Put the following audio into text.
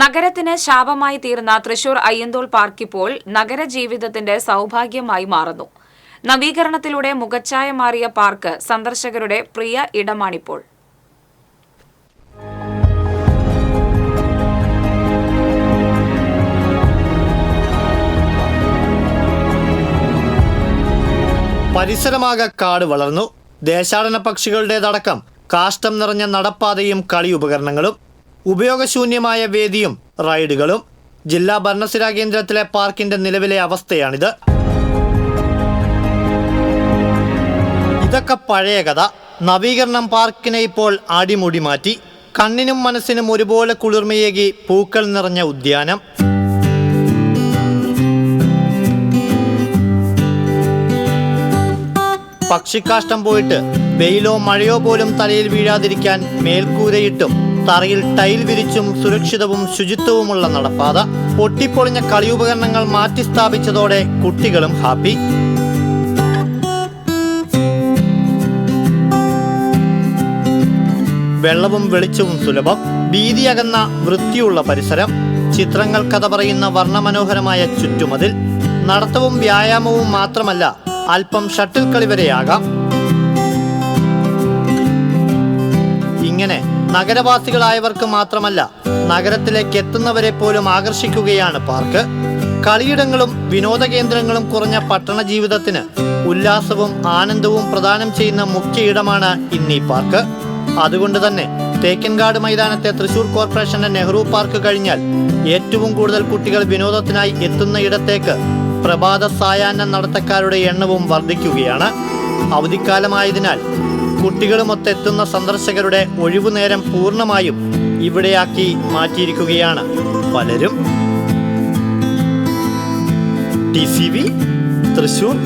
നഗരത്തിന് ശാപമായി തീർന്ന തൃശൂർ അയ്യന്തോൾ പാർക്ക് ഇപ്പോൾ നഗരജീവിതത്തിന്റെ സൗഭാഗ്യമായി മാറുന്നു. നവീകരണത്തിലൂടെ മുഖച്ഛായ മാറിയ പാർക്ക് സന്ദർശകരുടെ പ്രിയ ഇടമാണിപ്പോൾ. പരിസരമാകെ കാട് വളർന്നു. ദേശാടന പക്ഷികളുടേതടക്കം കാഷ്ടം നിറഞ്ഞ നടപ്പാതയും കളി ഉപകരണങ്ങളും ഉപയോഗശൂന്യമായ വേദിയും റൈഡുകളും ജില്ലാ ഭരണസിരാ കേന്ദ്രത്തിലെ പാർക്കിന്റെ നിലവിലെ അവസ്ഥയാണിത്. ഇതൊക്കെ പഴയ കഥ. നവീകരണം പാർക്കിനെ ഇപ്പോൾ അടിമുടി മാറ്റി. കണ്ണിനും മനസ്സിനും ഒരുപോലെ കുളിർമയേകി പൂക്കൾ നിറഞ്ഞ ഉദ്യാനം. പക്ഷിക്കാഷ്ടം പോയിട്ട് വെയിലോ മഴയോ പോലും തലയിൽ വീഴാതിരിക്കാൻ മേൽക്കൂരയിട്ടും തറയിൽ ടൈൽ വിരിച്ചും സുരക്ഷിതവും ശുചിത്വവുമുള്ള നടപ്പാത പൊട്ടിപ്പൊളിഞ്ഞ കളിയുപകരണങ്ങൾ മാറ്റി സ്ഥാപിച്ചതോടെ കുട്ടികളും ഹാപ്പി. വെള്ളവും വെളിച്ചവും സുലഭം ഭീതിയകന്ന വൃത്തിയുള്ള പരിസരം ചിത്രങ്ങൾ കഥ പറയുന്ന വർണമനോഹരമായ ചുറ്റുമതിൽ നടത്തവും വ്യായാമവും മാത്രമല്ല അല്പം ഷട്ടിൽ കളി വരെയാകാം. ഇങ്ങനെ നഗരവാസികളായവർക്ക് മാത്രമല്ല നഗരത്തിലേക്ക് എത്തുന്നവരെ പോലും ആകർഷിക്കുകയാണ് പാർക്ക്. കളിയിടങ്ങളും വിനോദ കേന്ദ്രങ്ങളും കുറഞ്ഞ പട്ടണ ജീവിതത്തിന് ഉല്ലാസവും ആനന്ദവും പ്രദാനം ചെയ്യുന്ന മുഖ്യ ഇടമാണ് ഇന്നീ പാർക്ക്. അതുകൊണ്ട് തന്നെ തേക്കൻകാട് മൈതാനത്തെ തൃശൂർ കോർപ്പറേഷന്റെ നെഹ്റു പാർക്ക് കഴിഞ്ഞാൽ ഏറ്റവും കൂടുതൽ കുട്ടികൾ വിനോദത്തിനായി എത്തുന്ന ഇടത്തേക്ക് പ്രഭാത സായാഹ്ന നടത്തക്കാരുടെ എണ്ണവും വർദ്ധിക്കുകയാണ്. അവധിക്കാലമായതിനാൽ കുട്ടികളുമൊത്തെത്തുന്ന സന്ദർശകരുടെ ഒഴിവുനേരം പൂർണമായും ഇവിടെയാക്കി മാറ്റിയിരിക്കുകയാണ്. പലരും ടി സി വി തൃശൂർ